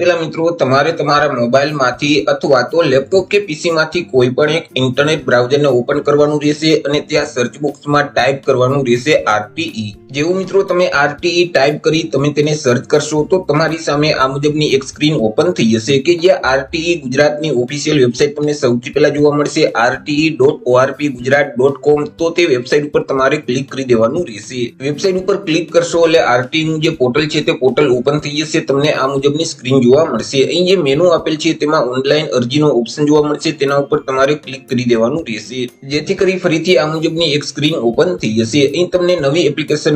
પહેલા મિત્રો, તમારે તમારા મોબાઈલમાંથી અથવા તો લેપટોપ કે પીસીમાંથી કોઈ પણ એક ઇન્ટરનેટ બ્રાઉઝરને ઓપન કરવાનું રહેશે અને ત્યાં સર્ચ બોક્સમાં ટાઈપ કરવાનું રહેશે આરટીઈ. જેવું મિત્રો તમે આરટીઈ ટાઈપ કરી તમે તેને સર્ચ કરશો, તો તમારી સામે આ મુજબની એક સ્ક્રીન ઓપન થઈ જશે કે જ્યાં આરટીઈ ગુજરાતની ઓફિશિયલ વેબસાઇટ તમને સૌથી પહેલા જોવા મળશે RTE dot ORP Gujarat dot com તો તે વેબસાઇટ ઉપર તમારે ક્લિક કરી દેવાનું રહેશે. વેબસાઇટ ઉપર ક્લિક કરશો એટલે આરટીઈનું જે પોર્ટલ છે તે પોર્ટલ ઓપન થઈ જશે, તમને આ મુજબની સ્ક્રીન જોવા મળશે. અહીં જે મેનુ આપેલ છે તેમાં ઓનલાઈન અરજીનો ઓપ્શન જોવા મળશે, તેના ઉપર તમારે ક્લિક કરી દેવાનું રહેશે. જેથી કરી ફરીથી આ મુજબની એક સ્ક્રીન ઓપન થઈ જશે. અહીં તમને નવી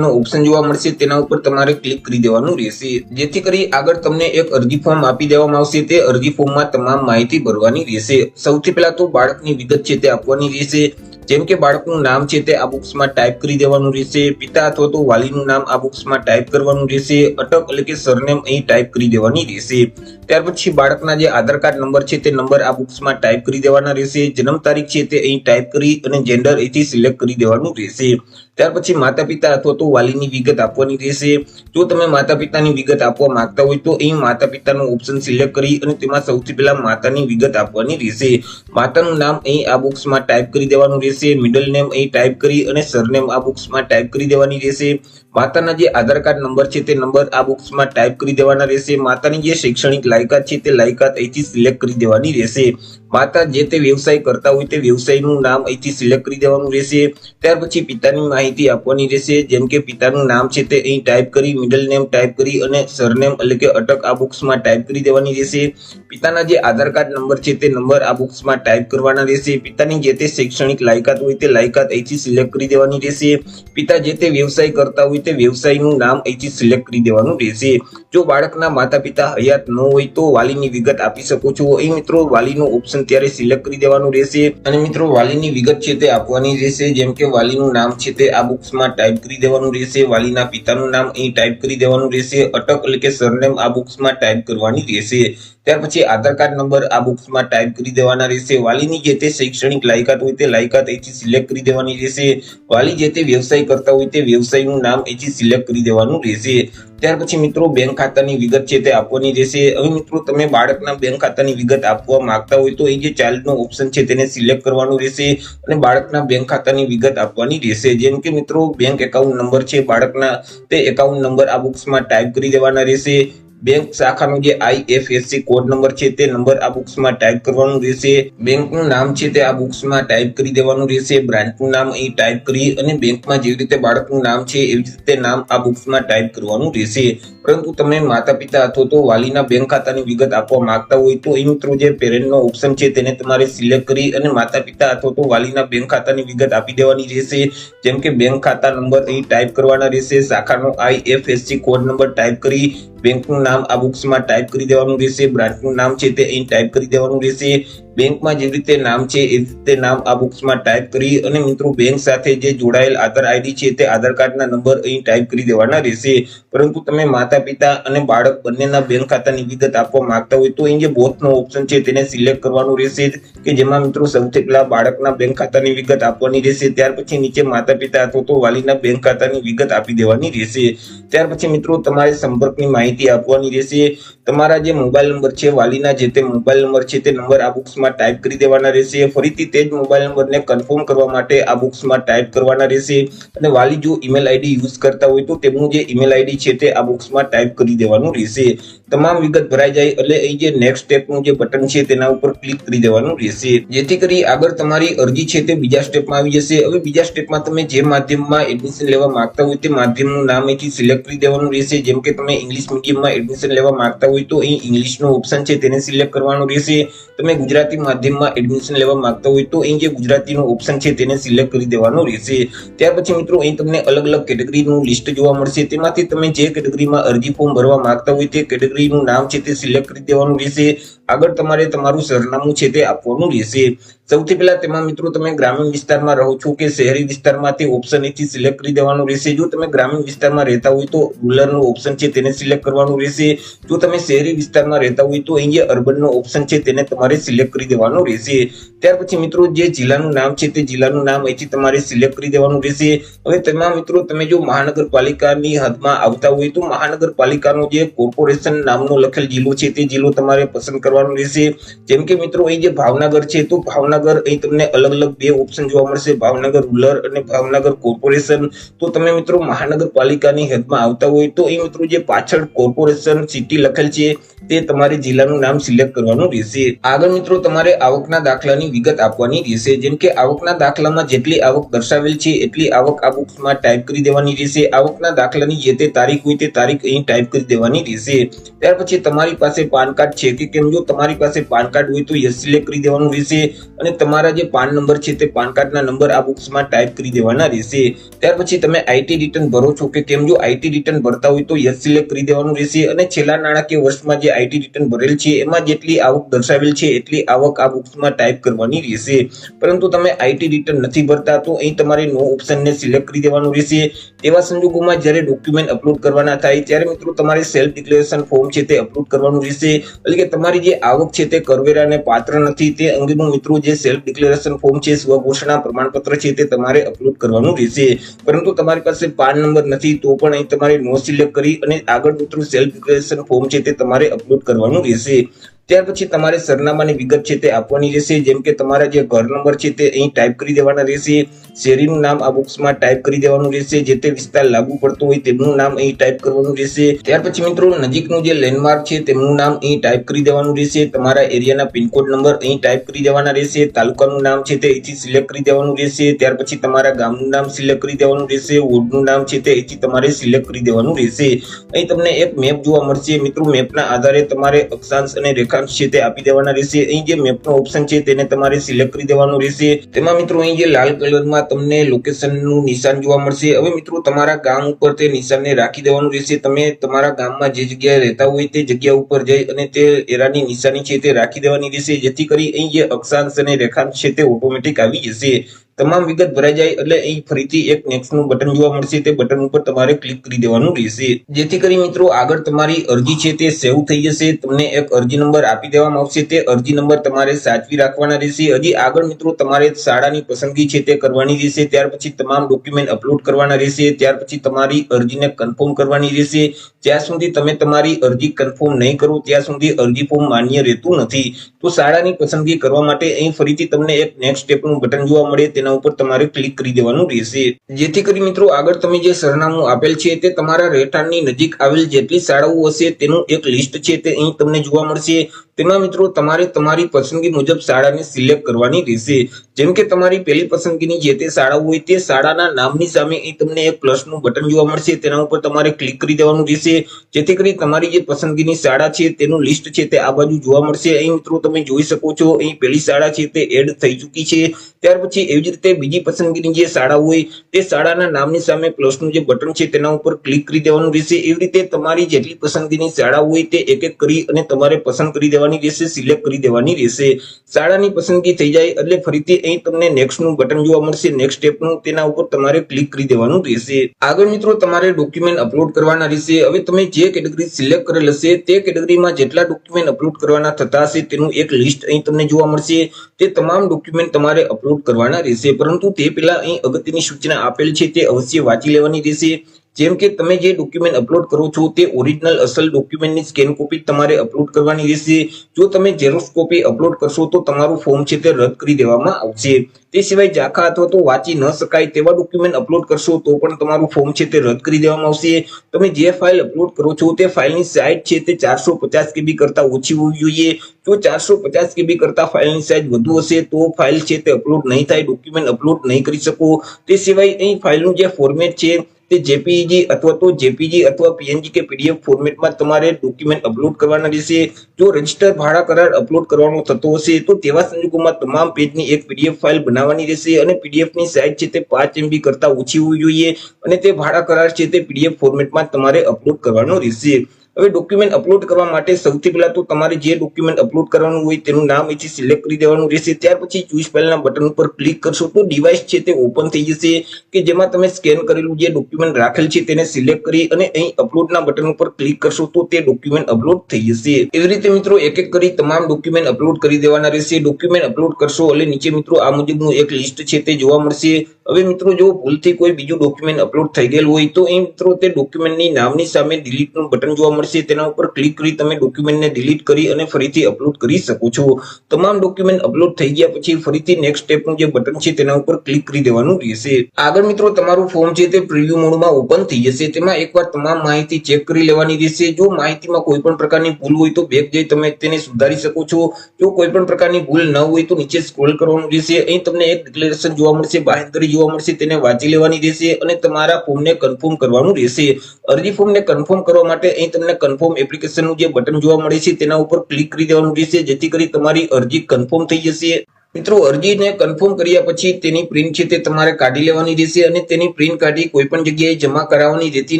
એપ્લિકેશનનો ઓપ્શન જોવા મળશે, તેના ઉપર તમારે ક્લિક કરી દેવાનું રહેશે. જેથી કરી આગળ તમને એક અરજી ફોર્મ આપી દેવામાં આવશે, તે અરજી ફોર્મમાં તમામ માહિતી ભરવાની રહેશે. સૌથી પહેલા તો બાળકની વિગત છે તે આપવાની રહેશે. જેમ કે બાળકનું નામ છે તે આ બુક્સમાં ટાઈપ કરી દેવાનું રહેશે. પિતા અથવા તો વાલીનું નામ આ બુક્સમાં ટાઈપ કરવાનું રહેશે. અટક એટલે કે સરનેમ અહીં ટાઈપ કરી દેવાની રહેશે. ત્યાર પછી બાળકના જે આધાર કાર્ડ નંબર છે તે નંબર આ બુક્સમાં ટાઈપ કરી દેવાના રહેશે. જન્મ તારીખ છે તે અહીં ટાઈપ કરી અને જેન્ડર અહીંથી સિલેક્ટ કરી દેવાનું રહેશે. ત્યાર પછી માતા પિતા અથવા તો વાલીની વિગત આપવાની રહેશે. જો તમે માતા પિતાની વિગત આપવા માંગતા હોય તો અહીં માતા પિતાનો ઓપ્શન સિલેક્ટ કરી અને તેમાં સૌથી પહેલા માતાની વિગત આપવાની રહેશે. માતાનું નામ અહીં આ બોક્સમાં ટાઈપ કરી દેવાનું રહેશે. મિડલ નેમ અહીં ટાઈપ કરી અને સરનેમ આ બુક્સમાં ટાઈપ કરી દેવાની રહેશે. માતાના જે આધાર કાર્ડ નંબર છે, તે નંબર આ બુક્સમાં ટાઈપ કરી દેવાના રહેશે. માતાની જે શૈક્ષણિક લાયકાત છે, તે લાયકાત અહીંથી સિલેક્ટ કરી દેવાની રહેશે. માતા જે તે વ્યવસાય કરતા હોય, તે વ્યવસાયનું નામ અહીંથી સિલેક્ટ કરી દેવાનું રહેશે. ત્યાર પછી પિતાની માહિતી આપવાની રહેશે. જેમ કે પિતાનું નામ છે, તે અહીં ટાઈપ કરી મિડલ નેમ ટાઈપ કરી અને સરનેમ એટલે કે અટક આ બુક્સમાં ટાઈપ કરી દેવાની રહેશે. પિતાના જે આધાર કાર્ડ નંબર છે, તે નંબર આ બુક્સમાં ટાઈપ કરવાના રહેશે. પિતાની જે તે શૈક્ષણિક લાયકાત હોય તે લાયકાત અહીંથી સિલેક્ટ કરી દેવાની રહેશે. પિતા જે તે વ્યવસાય કરતા હોય તે વ્યવસાયનું નામ અહીંથી સિલેક્ટ કરી દેવાનું રહેશે. જો બાળકના માતા પિતા હયાત ન હોય તો વાલીની વિગત આપી શકો છો. અહીં મિત્રો વાલીનો ઓપ્શન ત્યારે સિલેક્ટ કરી દેવાનું રહેશે. અને મિત્રો વાલીની વિગત છે તે આપવાની રહેશે. જેમ કે વાલીનું નામ છે તે આ બુક્સમાં ટાઈપ કરી દેવાનું રહેશે. વાલીના પિતાનું નામ અહીં ટાઈપ કરી દેવાનું રહેશે. અટક એટલે કે સરનેમ આ બુક્સમાં ટાઈપ કરવાની રહેશે. ત્યાર પછી આધાર કાર્ડ નંબર આ બોક્સમાં ટાઈપ કરી દેવાના રહેશે. વાલીની જે તે શૈક્ષણિક લાયકાત હોય તે લાયકાત અહીંથી સિલેક્ટ કરી દેવાની રહેશે. વાલી જે તે વ્યવસાય કરતા હોય તે વ્યવસાયનું નામ અહીંથી સિલેક્ટ કરી દેવાનું રહેશે. ત્યાર પછી મિત્રો બેંક ખાતાની વિગત છે તે આપવાની રહેશે. હવે મિત્રો તમે બાળકના બેંક ખાતાની વિગત આપવા માંગતા હોય તો એ જે ચાઇલ્ડનો ઓપ્શન છે તેને સિલેક્ટ કરવાનું રહેશે અને બાળકના બેંક ખાતાની વિગત આપવાની રહેશે. જેમ કે મિત્રો બેંક એકાઉન્ટ નંબર છે બાળકના તે એકાઉન્ટ નંબર આ બુક્સમાં ટાઈપ કરી દેવાના રહેશે. બેંક શાખાનો જે આઈએફએસસી કોડ નંબર છે, તે નંબર આ બુક્સમાં ટાઈપ કરવાનું રહેશે. બેંકનું નામ છે, તે આ બુક્સમાં ટાઈપ કરી દેવાનું રહેશે. બ્રાન્ચનું નામ અહીં ટાઈપ કરી અને બેંકમાં જેવી રીતે બાળકનું નામ છે, એવી રીતે નામ આ બુક્સમાં ટાઈપ કરવાનું રહેશે. પરંતુ તમે માતા પિતા અથવા તો વાલીના બેંક ખાતાની વિગત આપવા માંગતા હોય તો એ મિત્રો જે પેરેન્ટનો ઓપ્શન છે તેને તમારે સિલેક્ટ કરી અને માતા પિતા અથવા તો વાલીના બેંક ખાતાની વિગત આપી દેવાની રહેશે. જેમ કે બેંક ખાતા નંબર અહીં ટાઈપ કરવાના રહેશે. શાખાનો આઈએફએસસી કોડ નંબર ટાઈપ કરી બેંકનું નામ આ બુક્સમાં ટાઈપ કરી દેવાનું રહેશે. બ્રાન્ચનું નામ છે તે અહીં ટાઈપ કરી દેવાનું રહેશે. બેંકમાં જે રીતે નામ છે, એ રીતે નામ આ બુક્સમાં ટાઈપ કરી અને મિત્રો બેંક સાથે જે જોડાયેલ આધાર આઈડી છે, તે આધાર કાર્ડના નંબર અહીં ટાઈપ કરી દેવાના રહેશે. પરંતુ તમે માતા પિતા અને બાળક બંનેના બેંક ખાતાની વિગત આપવા માંગતા હોય તો અહીં જે બોથનો ઓપ્શન છે, તેને સિલેક્ટ કરવાનું રહેશે કે જેમાં મિત્રો સૌથી પહેલા બાળકના બેંક ખાતાની વિગત આપવાની રહેશે, ત્યાર પછી નીચે માતા પિતા અથવા તો વાલીના બેંક ખાતાની વિગત આપી દેવાની રહેશે. ત્યાર પછી મિત્રો તમારે સંપર્કની માહિતી આપવાની રહેશે. તમારા જે મોબાઈલ નંબર છે, વાલીના જે તે મોબાઈલ નંબર છે, તે નંબર આ બુક્સમાં ટાઈપ કરી દેવાના રહેશે. ફરીથી તે જ મોબાઈલ નંબરને કન્ફર્મ કરવા માટે આ બુક્સમાં ટાઈપ કરવાના રહેશે. અને વાલી જો ઈમેલ આઈડી યુઝ કરતા હોય તો તેમનું જે ઈમેલ આઈડી છે તે આ બુક્સમાં ટાઈપ કરી દેવાનું રહેશે. તમામ વિગત ભરાઈ જાય એટલે અહીં જે નેક્સ્ટ સ્ટેપનું જે બટન છે તેના ઉપર ક્લિક કરી દેવાનું રહેશે. જેથી કરી આગળ તમારી અરજી છે તે બીજા સ્ટેપમાં આવી જશે. હવે બીજા સ્ટેપમાં તમે જે માધ્યમમાં એડમિશન લેવા માંગતા હોય તે માધ્યમનું નામ અહીંથી સિલેક્ટ કરી દેવાનું રહેશે. જેમ કે તમે ઇંગ્લિશ મીડિયમમાં એડમિશન લેવા માંગતા હોય તો અહીં ઇંગ્લિશનો ઓપ્શન છે તેને સિલેક્ટ કરવાનું રહેશે. તમે ગુજરાતી માધ્યમમાં એડમિશન લેવા માંગતા હોય તો અહીં જે ગુજરાતીનો ઓપ્શન છે તેને સિલેક્ટ કરી દેવાનું રહેશે. ત્યાર પછી મિત્રો અહીં તમને અલગ અલગ કેટેગરીનું લિસ્ટ જોવા મળશે. તેમાંથી તમે જે કેટેગરીમાં અરજી ફોર્મ ભરવા માંગતા હોય તે કેટેગરીનું નામ છે તે સિલેક્ટ કરી દેવાનું રહેશે. આગળ તમારે તમારું સરનામું છે તે આપવાનું રહેશે. સૌથી પહેલા તેમાં મિત્રો તમે ગ્રામીણ વિસ્તારમાં રહો છો કે શહેરી વિસ્તારમાં તે ઓપ્શન એથી સિલેક્ટ કરી દેવાનું રહેશે. જો તમે ગ્રામીણ વિસ્તારમાં રહેતા હોય તો રૂરલનો ઓપ્શન છે તેને સિલેક્ટ કરવાનું રહેશે. જો તમે શહેરી વિસ્તારમાં રહેતા હોય તો અહીં જે અર્બનનો ઓપ્શન છે તેને તમારે સિલેક્ટ કરી દેવાનું રહેશે. ત્યાર પછી મિત્રો જે જિલ્લાનું નામ છે તે જિલ્લાનું નામ અહીંથી તમારે સિલેક્ટ કરી દેવાનું રહેશે. હવે તેમાં મિત્રો તમે જો મહાનગરપાલિકાની હદમાં આવતા હોય તો મહાનગરપાલિકાનો જે કોર્પોરેશન નામનો લખેલ જિલ્લો છે તે જિલ્લો તમારે પસંદ કરવાનો રહેશે. જેમ કે મિત્રો અહીં જે ભાવનગર છે, તો ભાવનગર અહીં તમને અલગ અલગ બે ઓપ્શન જોવા મળશે. ભાવનગર રૂરલ અને ભાવનગર કોર્પોરેશન તો તમે મિત્રો મહાનગરપાલિકાની હદમાં આવતા હોય તો અહીં મિત્રો જે પાછળ કોર્પોરેશન સિટી લખેલ છે, તે તમારે જિલ્લાનું નામ સિલેક્ટ કરવાનું રહેશે. આગળ મિત્રો, તમારે આવકના દાખલાની વિગત આપવાની રહેશે. જેમ કે આવકના દાખલામાં જેટલી આવક દર્શાવેલ છે, એટલી આવક આ બુક્સમાં ટાઈપ કરી દેવાની રહેશે. આવકના દાખલાની જે તે તારીખ હોય તે તારીખ અહીં ટાઈપ કરી દેવાની રહેશે. ત્યાર પછી તમારી પાસે પાન કાર્ડ છે કે કેમ જો તમારી પાસે પાન કાર્ડ હોય તો યસ સિલેક્ટ કરી દેવાનું રહેશે અને તમારા જે પાન નંબર છે તે પાન કાર્ડના નંબર આ બોક્સમાં ટાઈપ કરી દેવાના રહેશે. ત્યાર પછી તમે આઈટી રિટર્ન ભરો છો કે કેમ? જો આઈટી રિટર્ન ભરતા હોય તો યસ સિલેક્ટ કરી દેવાનું રહેશે અને છેલ્લા નાણાકીય વર્ષમાં જે આઈટી રિટર્ન ભરેલ છે એમાં જેટલી આવક દર્શાવેલ છે એટલી આવક આ બોક્સમાં ટાઈપ કરવાની રહેશે. પરંતુ તમે આઈટી રિટર્ન નથી ભરતા તો અહીં તમારે નો ઓપ્શનને સિલેક્ટ કરી દેવાનું રહેશે. એવા સંજોગોમાં જ્યારે ડોક્યુમેન્ટ અપલોડ કરવાના થાય, ત્યારે મિત્રો તમારે સેલ્ફ ડિક્લેરેશન ફોર્મ છે તે અપલોડ કરવાનું રહેશે. એટલે કે તમારી જે આવક છે તે કરવેરાને પાત્ર નથી. તે અંગેનું મિત્રો જે સેલ્ફ ડિક્લેરેશન ફોર્મ છે, સ્વઘોષણા પ્રમાણપત્ર છે તે તમારે અપલોડ કરવાનું રહેશે. પરંતુ તમારી પાસે પાન નંબર નથી, તો પણ અહીં તમારે નો સિલેક્ટ કરી અને આગળ મિત્રો સેલ્ફ ડિક્લેરેશન ફોર્મ છે તે તમારે અપલોડ કરવાનું રહેશે. ત્યાર પછી તમારે સરનામાની વિગત છે તે આપવાની રહેશે. જેમ કે તમારા જે ઘર નંબર છે તે અહીં ટાઈપ કરી દેવાના રહેશે. શેરીનું નામ આ બોક્સમાં ટાઈપ કરી દેવાનું રહેશે. જે તે વિસ્તાર લાગુ પડતો હોય તેમનું નામ અહીં ટાઈપ કરવાનું રહેશે. ત્યાર પછી મિત્રો નજીકનું જે લેન્ડમાર્ક છે તેમનું નામ અહીં ટાઈપ કરી દેવાનું રહેશે. તમારા એરિયાના પિનકોડ નંબર અહીં ટાઈપ કરી દેવાના રહેશે. તાલુકાનું નામ છે તે અહીંથી સિલેક્ટ કરી દેવાનું રહેશે. ત્યાર પછી તમારા ગામનું નામ સિલેક્ટ કરી દેવાનું રહેશે. વોર્ડનું નામ છે તે અહીંથી તમારે સિલેક્ટ કરી દેવાનું રહેશે. અહીં તમને એક મેપ જોવા મળશે. મિત્રો મેપના આધારે તમારે અક્ષાંશ અને રેખાંશ છે તે આપી દેવાના રહેશે. અહીં જે મેપનો ઓપ્શન છે તેને તમારે સિલેક્ટ કરી દેવાનું રહેશે. તેમાં મિત્રો અહીં જે લાલ કલરમાં તમને લોકેશનનું નિશાન જોવા મળશે. હવે મિત્રો તમારા ગામ ઉપર તે નિશાનને રાખી દેવાનું રહેશે. તમે તમારા ગામમાં જે જગ્યાએ રહેતા હોય તે જગ્યા ઉપર જઈ અને તે એરાની નિશાની છે તે રાખી દેવાની રહેશે. જેથી કરી અહીં જે અક્ષાંશ અને રેખાંશ છે તે ઓટોમેટિક આવી જશે. તમામ વિગત ભરાઈ જાય એટલે અહીં ફરીથી એક નેક્સ્ટનું બટન જોવા મળશે. તે બટન ઉપર તમારે ક્લિક કરી દેવાનું રહેશે. જેથી કરી મિત્રો આગળ તમારી અરજી છે તે સેવ થઈ જશે. તમને એક અરજી નંબર આપી દેવામાં આવશે. તે અરજી નંબર તમારે સાચવી રાખવાના રહેશે. હજી આગળ મિત્રો તમારે શાળાની પસંદગી છે તે કરવાની રહેશે. ત્યાર પછી તમામ ડોક્યુમેન્ટ અપલોડ કરવાના રહેશે. ત્યાર પછી તમારી અરજીને કન્ફર્મ કરવાની રહેશે. જ્યાં સુધી તમે તમારી અરજી કન્ફર્મ નહીં કરો, ત્યાં સુધી અરજી ફોર્મ માન્ય રહેતું નથી. તો શાળાની પસંદગી કરવા માટે અહીં ફરીથી તમને એક નેક્સ્ટ સ્ટેપનું બટન જોવા મળે, તેના ઉપર તમારે ક્લિક કરી દેવાનું રહેશે. જેથી કરી મિત્રો, આગળ તમે જે સરનામું આપેલ છે, તે તમારા રહેઠાણની નજીક આવેલ જેટલી શાળાઓ હશે, તેનું એક લિસ્ટ છે, તે અહીં તમને જોવા મળશે. તેમાં મિત્રો, તમારે તમારી પસંદગી મુજબ શાળાને સિલેક્ટ કરવાની રહેશે. જેમ કે તમારી પહેલી પસંદગીની જે તે શાળા હોય, તે શાળાના નામની સામે અહીં તમને એક પ્લસનું બટન જોવા મળશે, તેના ઉપર તમારે ક્લિક કરી દેવાનું રહેશે. જેથી કરી તમારી જે પસંદગીની શાળા છે, તેનું લિસ્ટ છે તે આ બાજુ જોવા મળશે. અહીં મિત્રો તમે જોઈ શકો છો, અહીં પહેલી શાળા છે તે એડ થઈ ચૂકી છે. ત્યાર પછી એવી જ રીતે બીજી પસંદગીની જે શાળા હોય, તે શાળાના નામની સામે પ્લસનું જે બટન છે તેના ઉપર ક્લિક કરી દેવાનું રહેશે. એવી રીતે તમારી જેટલી પસંદગીની શાળા હોય, તે એક એક કરી અને તમારે પસંદ કરી દેવાની રહેશે સિલેક્ટ કરી દેવાની રહેશે. શાળાની પસંદગી થઈ જાય એટલે ફરીથી અહીં તમને નેક્સ્ટનું બટન જોવા મળશે. નેક્સ્ટ સ્ટેપનું તેના ઉપર તમારે ક્લિક કરી દેવાનું રહેશે. આગળ મિત્રો તમારે ડોક્યુમેન્ટ અપલોડ કરવાના રહેશે. હવે તમે જે કેટેગરી સિલેક્ટ કરેલ હશે, તે કેટેગરીમાં જેટલા ડોક્યુમેન્ટ અપલોડ કરવાના થતા હશે, તેનું એક લિસ્ટ અહીં તમને જોવા મળશે. તે તમામ ડોક્યુમેન્ટ તમારે અપલોડ કરવાના રહેશે. પરંતુ તે પહેલા અહીં અગત્યની સૂચના આપેલ છે, તે અવશ્ય વાંચી લેવાની રહેશે. જેમ કે તમે જે ડોક્યુમેન્ટ અપલોડ કરો છો, તે ઓરિજિનલ અસલ ડોક્યુમેન્ટની સ્કેન કોપી તમારે અપલોડ કરવાની રહેશે. જો તમે ઝેરોક્સ કોપી અપલોડ કરશો, તો તમારું ફોર્મ છે તે રદ કરી દેવામાં આવશે. તે સિવાય ઝાખા અથવા તો વાંચી ન શકાય તેવા ડોક્યુમેન્ટ અપલોડ કરશો, તો પણ તમારું ફોર્મ છે તે રદ કરી દેવામાં આવશે. તમે જે ફાઇલ અપલોડ કરો છો, તે ફાઇલની સાઇઝ છે તે ચારસો પચાસ કેબી કરતાં ઓછી હોવી જોઈએ. જો ચારસો પચાસ કેબી કરતાં ફાઇલની સાઇઝ વધુ હશે, તો ફાઇલ છે તે અપલોડ નહીં થાય ડોક્યુમેન્ટ અપલોડ નહીં કરી શકો. તે સિવાય અહીં ફાઇલનું જે ફોર્મેટ છે તે જેપીજી અથવા તો જેપીજી અથવા પીએનજી કે પીડીએફ ફોર્મેટમાં તમારે ડોક્યુમેન્ટ અપલોડ કરવાના રહેશે. જો રજિસ્ટર ભાડા કરાર અપલોડ કરવાનો થતો હશે, તો તેવા સંજોગોમાં તમામ પેજની એક પીડીએફ ફાઇલ બનાવવાની રહેશે અને પીડીએફની સાઇઝ છે તે પાંચ એમબી કરતા ઓછી હોવી જોઈએ અને તે ભાડા કરાર છે તે પીડીએફ ફોર્મેટમાં તમારે અપલોડ કરવાનો રહેશે. હવે ડોક્યુમેન્ટ અપલોડ કરવા માટે સૌથી પહેલા તો તમારે જે ડોક્યુમેન્ટ અપલોડ કરવાનું હોય તેનું નામ અહીંથી સિલેક્ટ કરી દેવાનું રહેશે. ત્યાર પછી ચૂઝ ફાઇલના બટન ઉપર ક્લિક કરશો તો ડિવાઇસ છે તે ઓપન થઈ જશે કે જેમાં તમે સ્કેન કરેલું જે ડોક્યુમેન્ટ રાખેલ છે તેને સિલેક્ટ કરી અને અહીં અપલોડના બટન ઉપર ક્લિક કરશો તો તે ડોક્યુમેન્ટ અપલોડ થઈ જશે. એવી રીતે મિત્રો એક એક કરી તમામ ડોક્યુમેન્ટ અપલોડ કરી દેવાના રહેશે. ડોક્યુમેન્ટ અપલોડ કરશો એટલે નીચે મિત્રો આ મુજબનું એક લિસ્ટ છે તે જોવા મળશે. હવે મિત્રો, જો ભૂલથી કોઈ બીજું ડોક્યુમેન્ટ અપલોડ થઈ ગયેલું હોય, તો એ મિત્રો તે ડોક્યુમેન્ટની નામની સામે ડિલીટનું બટન જોવા મળશે. તેના ઉપર ક્લિક કરી તમે ડોક્યુમેન્ટને ડિલીટ કરી અને ફરીથી અપલોડ કરી શકો છો. તમામ ડોક્યુમેન્ટ અપલોડ થઈ ગયા પછી ફરીથી નેક્સ્ટ સ્ટેપનું જે બટન છે, તેના ઉપર ક્લિક કરી દેવાનું રહેશે. આગળ મિત્રો, તમારું ફોર્મ છે તે પ્રિવ્યુ મોડમાં ઓપન થઈ જશે. તેમાં એકવાર તમામ માહિતી ચેક કરી લેવાની રહેશે. જો માહિતીમાં કોઈ પણ પ્રકારની ભૂલ હોય, તો બેક જઈ તમે તેને સુધારી શકો છો. જો કોઈ પણ પ્રકારની ભૂલ ન હોય, તો નીચે સ્ક્રોલ કરવાનું રહેશે. અહીં તમને એક ડિક્લેરેશન જોવા મળશે. બાહેંધરી જોવા મળશે તેને વાંચી લેવાની રહેશે અને તમારા ફોર્મને કન્ફર્મ કરવાનું રહેશે. અરજી ફોર્મને કન્ફર્મ કરવા માટે અહીં તમને કન્ફર્મ એપ્લિકેશનનું જે બટન જોવા મળે છે તેના ઉપર ક્લિક કરી દેવાનું રહેશે, જેથી કરી તમારી અરજી કન્ફર્મ થઈ જશે. મિત્રો, અરજીને કન્ફર્મ કર્યા પછી તેની પ્રિન્ટ છે તે તમારે કાઢી લેવાની રહેશે અને તેની પ્રિન્ટ કાઢી કોઈ પણ જગ્યાએ જમા કરાવવાની રહેતી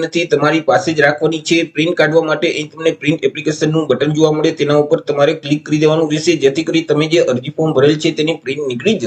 નથી. તમારી પાસે જ રાખવાની છે. પ્રિન્ટ કાઢવા માટે અહીં તમને પ્રિન્ટ એપ્લિકેશનનું બટન જોવા મળે તેના ઉપર તમારે ક્લિક કરી દેવાનું રહેશે, જેથી કરી તમે જે અરજી ફોર્મ ભરેલ છે તેની પ્રિન્ટ નીકળી જશે.